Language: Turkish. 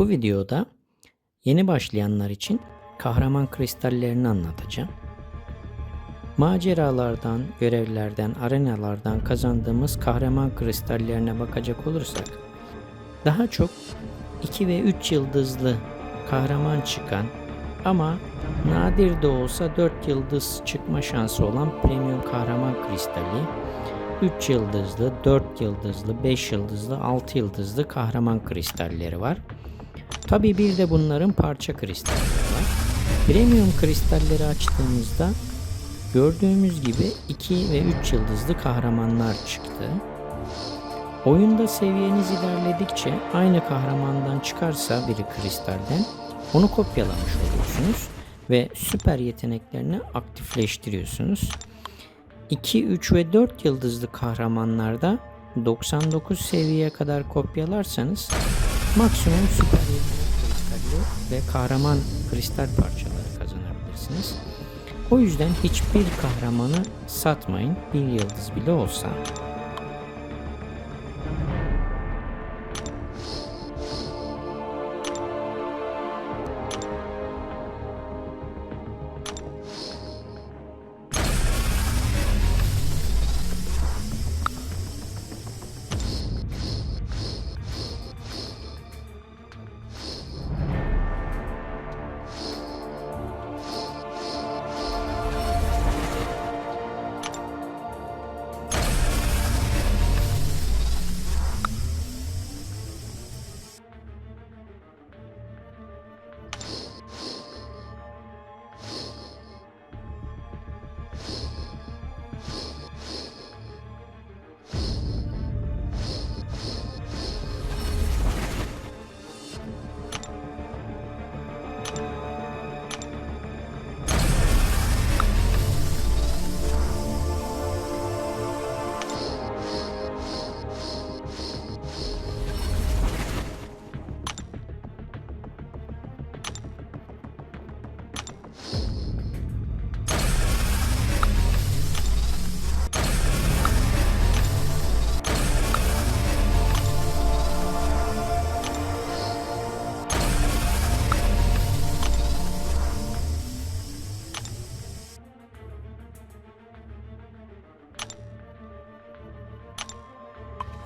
Bu videoda yeni başlayanlar için kahraman kristallerini anlatacağım. Maceralardan, görevlerden, arenalardan kazandığımız kahraman kristallerine bakacak olursak daha çok 2 ve 3 yıldızlı kahraman çıkan ama nadir de olsa 4 yıldız çıkma şansı olan premium kahraman kristali 3 yıldızlı, 4 yıldızlı, 5 yıldızlı, 6 yıldızlı kahraman kristalleri var. Tabi bir de bunların parça kristalleri var. Premium kristalleri açtığımızda gördüğümüz gibi 2 ve 3 yıldızlı kahramanlar çıktı. Oyunda seviyeniz ilerledikçe aynı kahramandan çıkarsa biri kristalden onu kopyalamış oluyorsunuz ve süper yeteneklerini aktifleştiriyorsunuz. 2, 3 ve 4 yıldızlı kahramanlarda 99 seviyeye kadar kopyalarsanız maksimum süper yetenek kristalli ve kahraman kristal parçaları kazanabilirsiniz. O yüzden hiçbir kahramanı satmayın bir yıldız bile olsa.